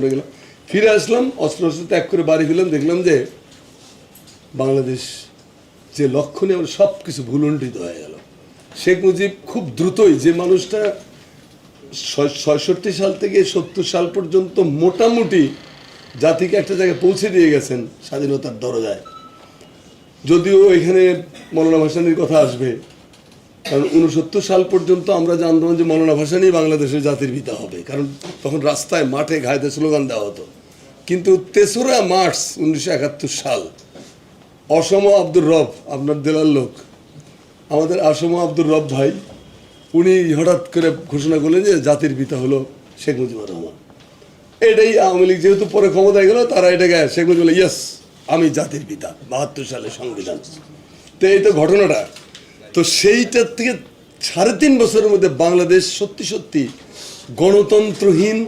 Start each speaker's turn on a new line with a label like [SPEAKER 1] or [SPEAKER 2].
[SPEAKER 1] পড়ে গেলাম। ফিরে আসলাম অস্ত্র অস্ত্র ত্যাগ করে বাড়ি ফিরলাম, দেখলাম যে বাংলাদেশ যে লক্ষণে আমার সব কিছু ভুলণ্ঠিত হয়ে গেল। শেখ মুজিব খুব দ্রুতই যে মানুষটা ছয়ষট্টি সাল থেকে সত্তর সাল পর্যন্ত মোটামুটি জাতিকে একটা জায়গায় পৌঁছে দিয়ে গেছেন স্বাধীনতার দরজায়। যদিও এখানে মৌলানা ভাসানির কথা আসবে কারণ উনসত্তর সাল পর্যন্ত আমরা জানতাম যে মৌলানা ভাসানি বাংলাদেশের জাতির পিতা হবে। কারণ তখন রাস্তায় মাঠে ঘাইতে স্লোগান দেওয়া হতো। কিন্তু তেসরা মার্চ উনিশশো একাত্তর সাল, অসম আব্দুর রব, আপনার দেলার লোক, আমাদের আসম আব্দুর রব ভাই, উনি হঠাৎ করে ঘোষণা করলেন যে জাতির পিতা হলো শেখ মুজিবুর রহমান। এটাই আওয়ামী লীগ যেহেতু পরে ক্ষমতায় গেল, তারা এটাকে শেখ মুজিব বলে, ইয়েস, আমি জাতির পিতা, বাহাত্তর সালে সংবিধান। তো এই তো ঘটনাটা। তো সেইটার থেকে সাড়ে তিন বছরের মধ্যে বাংলাদেশ সত্যি সত্যি গণতন্ত্রহীন